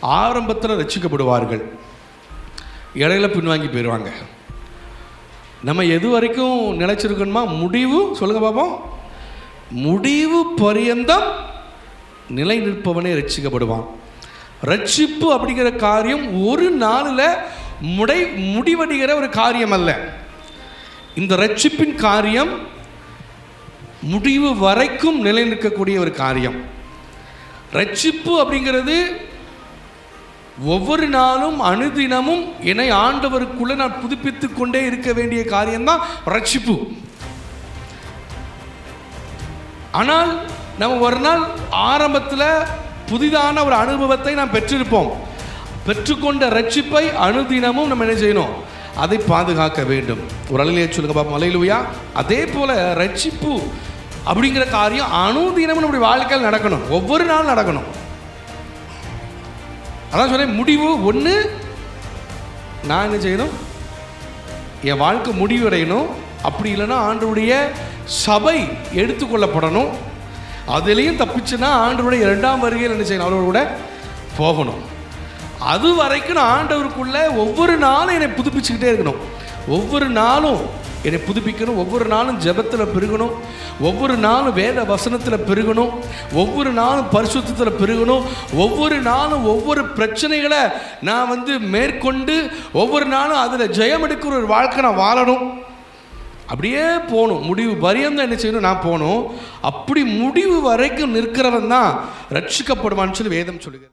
ஆரம்பத்தில் ரட்சிக்கப்படுவார்கள் இடையில பின்வாங்கி போயிடுவாங்க நம்ம எது வரைக்கும் நிலைச்சிருக்கணுமா? முடிவு சொல்லுங்க பார்ப்போம் முடிவு பரியந்தம் நிலை நிற்பவனே ரட்சிக்கப்படுவான் ரட்சிப்பு அப்படிங்கிற காரியம் ஒரு நாளில் முடை முடிவடைகிற ஒரு காரியம் அல்ல. இந்த ரட்சிப்பின் காரியம் முடிவு வரைக்கும் நிலை நிற்கக்கூடிய ஒரு காரியம். ரட்சிப்பு அப்படிங்கிறது ஒவ்வொரு நாளும் அனுதினமும் என்னை ஆண்டவருக்குள்ளே நான் புதுப்பித்து கொண்டே இருக்க வேண்டிய காரியம்தான் ரட்சிப்பு. ஆனால் நம்ம ஒரு நாள் ஆரம்பத்தில் புதிதான ஒரு அனுபவத்தை நாம் பெற்றிருப்போம். பெற்றுக்கொண்ட ரட்சிப்பை அனுதினமும் நம்ம என்ன செய்யணும்? அதை பாதுகாக்க வேண்டும். ஒரு அலையிலே சொல்லுங்க பாப்போம். அலையிலுயா அதே போல் ரட்சிப்பு அப்படிங்கிற காரியம் அணுதினமும் நம்முடைய வாழ்க்கையில் நடக்கணும். ஒவ்வொரு நாள் நடக்கணும். அதான் சொன்னேன் முடிவு ஒன்று நான் என்ன செய்யணும்? என் வாழ்க்கை முடிவடையணும். அப்படி இல்லைன்னா ஆண்டவருடைய சபை எடுத்துக்கொள்ளப்படணும் அதுலேயும் தப்பிச்சுன்னா ஆண்டவருடைய இரண்டாம் வருகையில் என்ன செய்யணும்? அவரோட கூட போகணும். அது வரைக்கும் நான் ஆண்டவருக்குள்ளே ஒவ்வொரு நாளும் என்னை புதுப்பிச்சுக்கிட்டே இருக்கணும். ஒவ்வொரு நாளும் என்னை புதுப்பிக்கணும். ஒவ்வொரு நாளும் ஜெபத்தில் பெருகணும். ஒவ்வொரு நாளும் வேத வசனத்தில் பெருகணும். ஒவ்வொரு நாளும் பரிசுத்தத்தில் பெருகணும். ஒவ்வொரு நாளும் ஒவ்வொரு பிரச்சனைகளை நான் வந்து மேற்கொண்டு ஒவ்வொரு நாளும் அதில் ஜெயம் எடுக்கிற ஒரு வாழ்க்கை நான் வாழணும். அப்படியே போகணும். முடிவு பரியந்தம் என்ன செய்யணும்? நான் போகணும். அப்படி முடிவு வரைக்கும் நிற்கிறவன் தான் ரட்சிக்கப்படுவான்னு சொல்லி வேதம் சொல்லுகிறது.